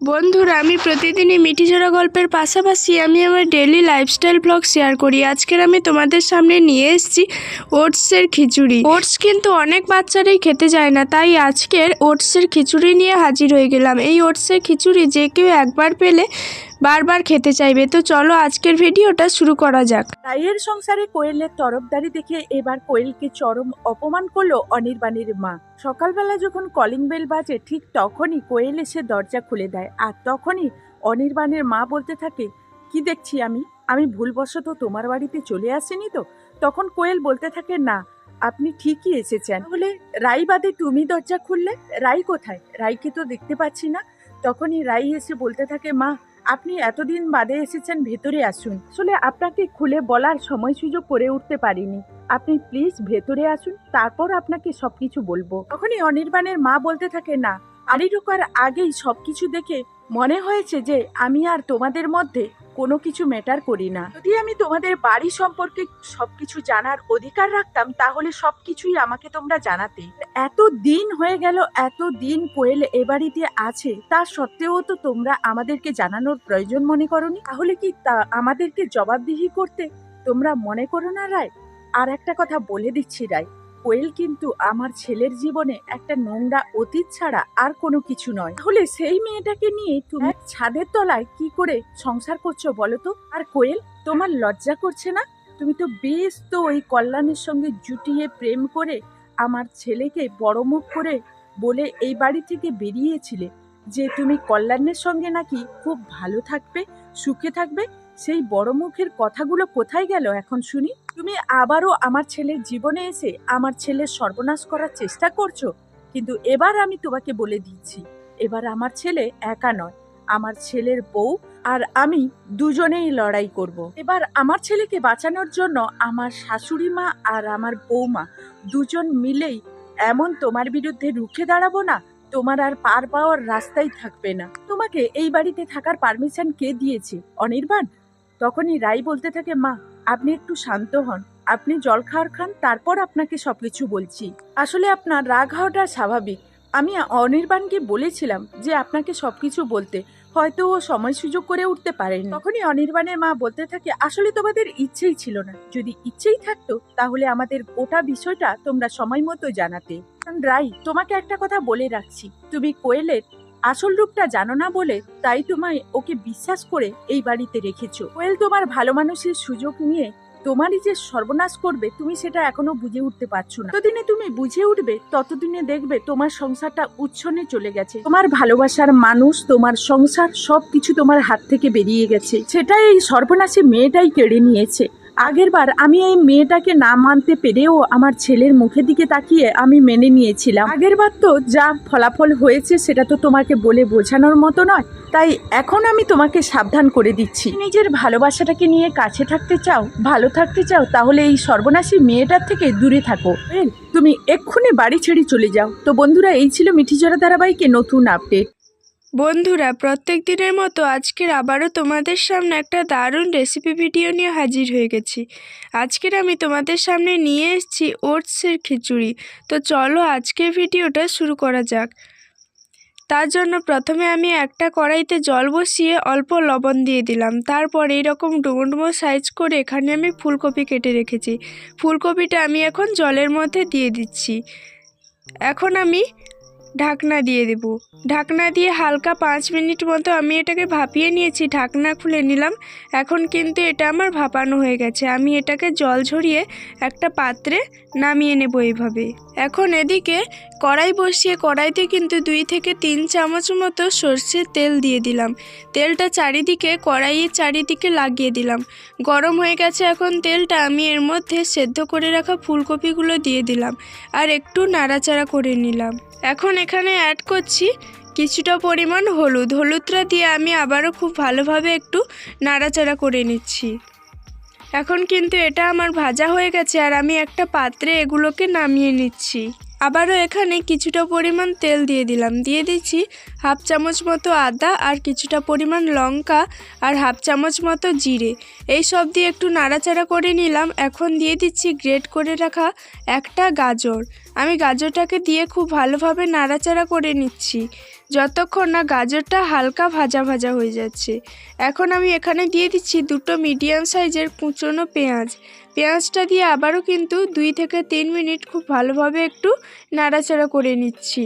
বন্ধুরা, আমি প্রতিদিনই মিঠিঝোড়া গল্পের পাশাপাশি আমি আমার ডেলি লাইফস্টাইল ব্লগ শেয়ার করি। আজকের আমি তোমাদের সামনে নিয়ে এসেছি ওটসের খিচুড়ি। ওটস কিন্তু অনেক বাচ্চারাই খেতে যায় না, তাই আজকের ওটসের খিচুড়ি নিয়ে হাজির হয়ে গেলাম। এই ওটসের খিচুড়ি যে কেউ একবার পেলে বারবার খেতে চাইবে। তো চলো আজকের ভিডিওটা শুরু করা যাক। রাইয়ের সংসারে কোয়েলের তরফদারি দেখে এবার কোয়েলকে চরম অপমান করল অনির্বাণের মা। সকালবেলা যখন কলিং বেল বাজে, ঠিক তখনই কোয়েল এসে দরজা খুলে দেয় আর তখনই অনির্বাণের মা বলতে থাকে, কি দেখছি আমি? আমি ভুলবশত তোমার বাড়িতে চলে আসিনি তো? তখন কোয়েল বলতে থাকে, না, আপনি ঠিকই এসেছেন। বলে রাই বাদে তুমি দরজা খুললে? রাই কোথায়? রাইকে তো দেখতে পাচ্ছি না। তখনই রাই এসে বলতে থাকে, মা আপনি এতদিন বাদে এসেছেন, ভেতরে আসুন। আসলে আপনাকে খুলে বলার সময় সুযোগ করে উঠতে পারিনি। আপনি প্লিজ ভেতরে আসুন, তারপর আপনাকে সবকিছু বলব। তখনই অনির্বাণের মা বলতে থাকে, না আড়ি ঢোকার আগেই সবকিছু দেখে মনে হয়েছে যে আমি আর তোমাদের মধ্যে কোনো কিছু ম্যাটার করি না। যদি আমি তোমাদের বাড়ি সম্পর্কে সবকিছু জানার অধিকার রাখতাম, তাহলে সবকিছুই আমাকে তোমরা জানাতে। এত দিন হয়ে গেল, এত দিন কোয়েল এ বাড়িতে আছে, তা সত্ত্বেও তো তোমরা আমাদেরকে জানানোর প্রয়োজন মনে করনি? তাহলে কি তা আমাদেরকে জবাবদিহি করতে তোমরা মনে করো না, রায়? আর একটা কথা বলে দিচ্ছি, রায়। কোয়েল কিন্তু আমার ছেলের জীবনে একটা নোংরা অতীত ছাড়া আর কোনো কিছু নয়। তাহলে সেই মেয়েটাকে নিয়ে তুমি ছাদের তলায় কি করে সংসার করছ বলো তো? আর কোয়েল তোমার লজ্জা করছে না? তুমি তো বেশ তো ওই কল্যাণের সঙ্গে জুটিয়ে প্রেম করে আমার ছেলেকে বড় মুখ করে বলে এই বাড়ি থেকে বেরিয়েছিলে যে তুমি কল্যাণের সঙ্গে নাকি খুব ভালো থাকবে সুখে থাকবে সেই বড় মুখের কথাগুলো কোথায় গেল এখন শুনি? তুমি আবারও আমার ছেলের জীবনে এসে আমার ছেলের সর্বনাশ করার চেষ্টা করছ, কিন্তু এবার আমি তোমাকে বলে দিচ্ছি, এবার আমার ছেলে একা নয়, আমার ছেলের বউ আর আমি দুজনেই লড়াই করব। এবার আমার ছেলেকে বাঁচানোর জন্য আমার শাশুড়ি মা আর আমার বৌমা দুজন মিলেই এমন তোমার বিরুদ্ধে রুখে দাঁড়াবো না, তোমার আর পার পাওয়ার রাস্তাই থাকবে না। তোমাকে এই বাড়িতে থাকার পারমিশন কে দিয়েছে? অনির্বাণ? তখনই রাই বলতে থাকে, মা আপনি একটু শান্ত হন। আপনি জল খাওয়ার খান, তারপর আপনাকে সবকিছু বলছি। আসলে আপনার রাগ হওয়াটা স্বাভাবিক। আমি অনির্বাণকে বলেছিলাম যে আপনাকে সবকিছু বলতে। হয়তো ও সময় সুযোগ করে উঠতে পারেনি। তখনই অনির্বাণের মা বলতে থাকে, আসলে তোমাদের ইচ্ছেই ছিল না। যদি ইচ্ছেই থাকতো, তাহলে আমাদের গোটা বিষয়টা তোমরা সময় মতো জানাতে। রাই তোমাকে একটা কথা বলে রাখছি। তুমি কোয়েলের আসল রূপটা জানো না বলে তাই তোমায় ওকে বিশ্বাস করে এই বাড়িতে রেখেছো। কোয়েল তোমার ভালো মানুষের সুযোগ নিয়ে তোমারই যে সর্বনাশ করবে, তুমি সেটা এখনও বুঝে উঠতে পারছ না। ততদিনে তুমি বুঝে উঠবে, ততদিনে দেখবে তোমার সংসারটা উচ্ছনে চলে গেছে। তোমার ভালোবাসার মানুষ, তোমার সংসার সবকিছু তোমার হাত থেকে বেরিয়ে গেছে। সেটাই এই সর্বনাশী মেয়েটাই কেড়ে নিয়েছে। আগের বার আমি এই মেয়েটাকে না মানতে পেরেও আমার ছেলের মুখের দিকে তাকিয়ে আমি মেনে নিয়েছিলাম। আগের বার তো যা ফলাফল হয়েছে সেটা তো তোমাকে বলে বোঝানোর মতো নয়। তাই এখন আমি তোমাকে সাবধান করে দিচ্ছি। নিজের ভালোবাসাটাকে নিয়ে কাছে থাকতে চাও, ভালো থাকতে চাও, তাহলে এই সর্বনাশী মেয়েটার থেকে দূরে থাকো। তুমি এক্ষুনি বাড়ি ছেড়ে চলে যাও। তো বন্ধুরা, এই ছিল মিঠিজোড়া ধারাবাহিকে নতুন আপডেট। বন্ধুরা, প্রত্যেক দিনের মতো আজকের আবারও তোমাদের সামনে একটা দারুণ রেসিপি ভিডিও নিয়ে হাজির হয়ে গেছি। আজকের আমি তোমাদের সামনে নিয়ে এসেছি ওটসের খিচুড়ি। তো চলো আজকের ভিডিওটা শুরু করা যাক। তার জন্য প্রথমে আমি একটা কড়াইতে জল বসিয়ে অল্প লবণ দিয়ে দিলাম। তারপর এইরকম ডুমো ডুমো সাইজ করে এখানে আমি ফুলকপি কেটে রেখেছি। ফুলকপিটা আমি এখন জলের মধ্যে দিয়ে দিচ্ছি। এখন আমি ঢাকনা দিয়ে দেব। ঢাকনা দিয়ে হালকা পাঁচ মিনিট মতো আমি এটাকে ভাপিয়ে নিয়েছি, ঢাকনা খুলে নিলাম। এখন কিন্তু এটা আমার ভাপানো হয়ে গেছে। আমি এটাকে জল ঝরিয়ে একটা পাত্রে নামিয়ে নেব এইভাবে। এখন এদিকে কড়াই বসিয়ে কড়াইতে কিন্তু দুই থেকে তিন চামচ মতো সর্ষের তেল দিয়ে দিলাম। তেলটা চারিদিকে, কড়াইয়ের চারিদিকে লাগিয়ে দিলাম। গরম হয়ে গেছে এখন তেলটা আমি এর মধ্যে সেদ্ধ করে রাখা ফুলকপিগুলো দিয়ে দিলাম। আর একটু নাড়াচাড়া করে নিলাম। এখন এখানে অ্যাড করছি, কিছুটা পরিমাণ হলুদ। হলুদটা দিয়ে আমি আবারও খুব ভালোভাবে একটু নাড়াচাড়া করে নিচ্ছি। এখন কিন্তু এটা আমার ভাজা হয়ে গেছে আর আমি একটা পাত্রে এগুলোকে নামিয়ে নিচ্ছি। আবারও এখানে কিছুটা পরিমাণ তেল দিয়ে দিলাম। দিয়ে দিচ্ছি হাফ চামচ মতো আদা আর কিছুটা পরিমাণ লঙ্কা আর হাফ চামচ মতো জিরে। এই সব দিয়ে একটু নাড়াচাড়া করে নিলাম। এখন দিয়ে দিচ্ছি গ্রেট করে রাখা একটা গাজর। আমি গাজরটাকে দিয়ে খুব ভালোভাবে নাড়াচাড়া করে নিচ্ছি। যতক্ষণ না গাজরটা হালকা ভাজা ভাজা হয়ে যাচ্ছে। এখন আমি এখানে দিয়ে দিচ্ছি দুটো মিডিয়াম সাইজের কুচনো পেঁয়াজ। পেঁয়াজটা দিয়ে আবারও কিন্তু দুই থেকে তিন মিনিট খুব ভালোভাবে একটু নাড়াচাড়া করে নিচ্ছি।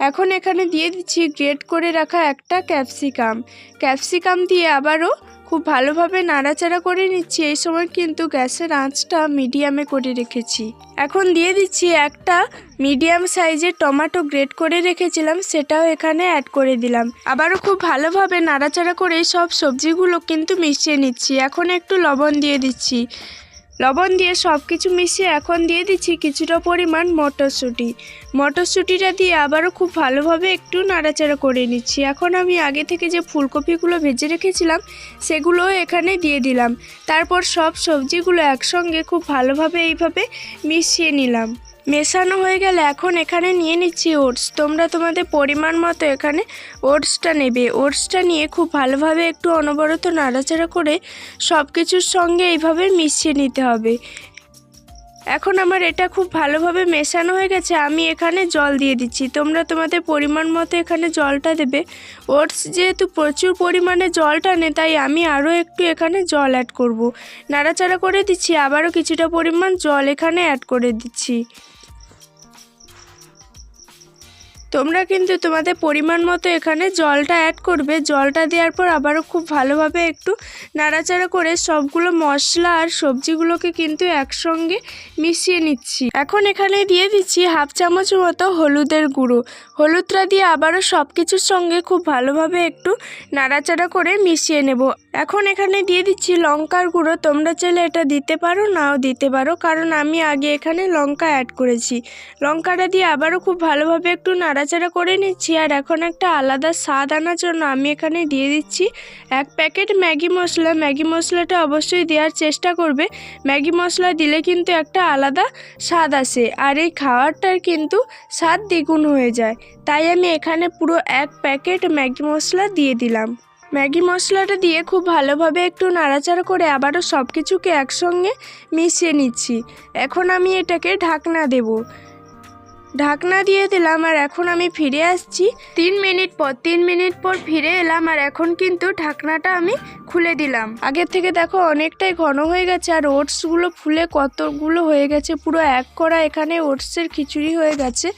এখন এখানে দিয়ে দিচ্ছি গ্রেট করে রাখা একটা ক্যাপসিকাম। ক্যাপসিকাম দিয়ে আবারও খুব ভালোভাবে নাড়াচাড়া করে নিচ্ছি, এই সময় কিন্তু গ্যাসের আঁচটা মিডিয়ামে করে রেখেছি। এখন দিয়ে দিচ্ছি একটা মিডিয়াম সাইজের টমেটো গ্রেট করে রেখেছিলাম, সেটাও এখানে অ্যাড করে দিলাম। আবারও খুব ভালোভাবে নাড়াচাড়া করে সব সবজিগুলো কিন্তু মিশিয়ে নিচ্ছি। এখন একটু লবণ দিয়ে দিচ্ছি। লবণ দিয়ে সব কিছু মিশিয়ে এখন দিয়ে দিচ্ছি কিছুটা পরিমাণ মটরশুঁটি। মটরশুঁটিটা দিয়ে আবারও খুব ভালোভাবে একটু নাড়াচাড়া করে নিচ্ছি। এখন আমি আগে থেকে যে ফুলকপিগুলো ভেজে রেখেছিলাম সেগুলো এখানে দিয়ে দিলাম। তারপর সব সবজিগুলো একসঙ্গে খুব ভালোভাবে এইভাবে মিশিয়ে নিলাম। মেশানো হয়ে গেলে এখন এখানে নিয়ে নিচ্ছি ওটস। তোমরা তোমাদের পরিমাণ মতো এখানে ওটসটা নেবে। ওটসটা নিয়ে খুব ভালোভাবে একটু অনবরত নাড়াচাড়া করে সব কিছুর সঙ্গে এইভাবে মিশিয়ে নিতে হবে। এখন আমার এটা খুব ভালোভাবে মেশানো হয়ে গেছে, আমি এখানে জল দিয়ে দিচ্ছি। তোমরা তোমাদের পরিমাণ মতো এখানে জলটা দেবে। ওটস যেহেতু প্রচুর পরিমাণে জল টানে, তাই আমি আরও একটু এখানে জল অ্যাড করব। নাড়াচাড়া করে দিচ্ছি, আবারও কিছুটা পরিমাণ জল এখানে অ্যাড করে দিচ্ছি। তোমরা কিন্তু তোমাদের পরিমাণ মতো এখানে জলটা অ্যাড করবে। জলটা দেওয়ার পর আবারও খুব ভালোভাবে একটু নাড়াচাড়া করে সবগুলো মশলা আর সবজিগুলোকে কিন্তু একসঙ্গে মিশিয়ে নিচ্ছি। এখন এখানে দিয়ে দিচ্ছি হাফ চামচ মতো হলুদের গুঁড়ো। হলুদটা দিয়ে আবারও সব কিছুর সঙ্গে খুব ভালোভাবে একটু নাড়াচাড়া করে মিশিয়ে নেব। এখন এখানে দিয়ে দিচ্ছি লঙ্কার গুঁড়ো। তোমরা চাইলে এটা দিতে পারো, নাও দিতে পারো, কারণ আমি আগে এখানে লঙ্কা অ্যাড করেছি। লঙ্কাটা দিয়ে আবারও খুব ভালোভাবে একটু নাড়াচাড়া করে নিচ্ছি, আর এখন একটা আলাদা স্বাদ আনার জন্য আমি এখানে দিয়ে দিচ্ছি এক প্যাকেট ম্যাগি মশলা। ম্যাগি মশলাটা অবশ্যই দেওয়ার চেষ্টা করবে। ম্যাগি মশলা দিলে কিন্তু একটা আলাদা স্বাদ আসে, আর এই খাবারটার কিন্তু স্বাদ দ্বিগুণ হয়ে যায়। তাই আমি এখানে পুরো এক প্যাকেট ম্যাগি মশলা দিয়ে দিলাম। ম্যাগি মশলাটা দিয়ে খুব ভালোভাবে একটু নাড়াচাড়া করে আবারও সব কিছুকে একসঙ্গে মিশিয়ে নিচ্ছি। এখন আমি এটাকে ঢাকনা দেব। ঢাকনা দিয়ে দিলাম আর এখন আমি ফিরে আসছি। তিন মিনিট পর, তিন মিনিট পর ফিরে এলাম আর এখন কিন্তু ঢাকনাটা আমি খুলে দিলাম। আগের থেকে দেখো অনেকটাই ঘন হয়ে গেছে আর ওটসগুলো ফুলে কতগুলো হয়ে গেছে, পুরো এক করা এখানে ওটসের খিচুড়ি হয়ে গেছে।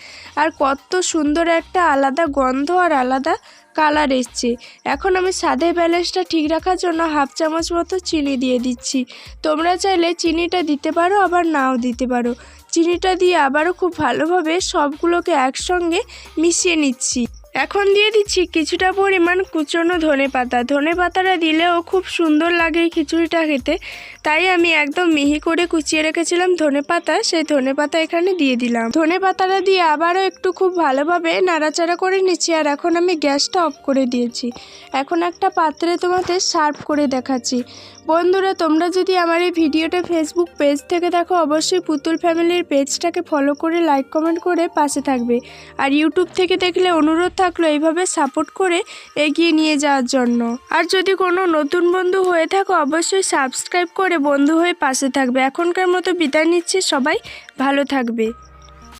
আর কত সুন্দর একটা আলাদা গন্ধ আর আলাদা কালার এসছে। এখন আমি স্বাদের ব্যালেন্সটা ঠিক রাখার জন্য হাফ চামচ মতো চিনি দিয়ে দিচ্ছি। তোমরা চাইলে চিনিটা দিতে পারো, আবার নাও দিতে পারো। চিনিটা দিয়ে আবারও খুব ভালোভাবে সবগুলোকে একসঙ্গে মিশিয়ে নিচ্ছি। এখন দিয়ে দিচ্ছি কিছুটা পরিমাণ কুচনো ধনে পাতা ধনে পাতাটা দিলেও খুব সুন্দর লাগে খিচুড়িটা খেতে। তাই আমি একদম মিহি করে কুচিয়ে রেখেছিলাম ধনে পাতা, সেই ধনে পাতা এখানে দিয়ে দিলাম। ধনে পাতাটা দিয়ে আবারও একটু খুব ভালোভাবে নাড়াচাড়া করে নিচ্ছি, আর এখন আমি গ্যাসটা অফ করে দিয়েছি। এখন একটা পাত্রে তোমাদের সার্ভ করে দেখাচ্ছি। বন্ধুরা, তোমরা যদি আমার এই ভিডিওটা ফেসবুক পেজ থেকে দেখো, অবশ্যই পুতুল ফ্যামিলির পেজটাকে ফলো করে লাইক কমেন্ট করে পাশে থাকবে। আর ইউটিউব থেকে দেখলে অনুরোধ থাকল এইভাবে সাপোর্ট করে এগিয়ে নিয়ে যাওয়ার জন্য। আর যদি কোনো নতুন বন্ধু হয়ে থাকো, অবশ্যই সাবস্ক্রাইব করে বন্ধু হয়ে পাশে থাকবে। এখনকার মতো বিদায় নিচ্ছি। সবাই ভালো থাকবে।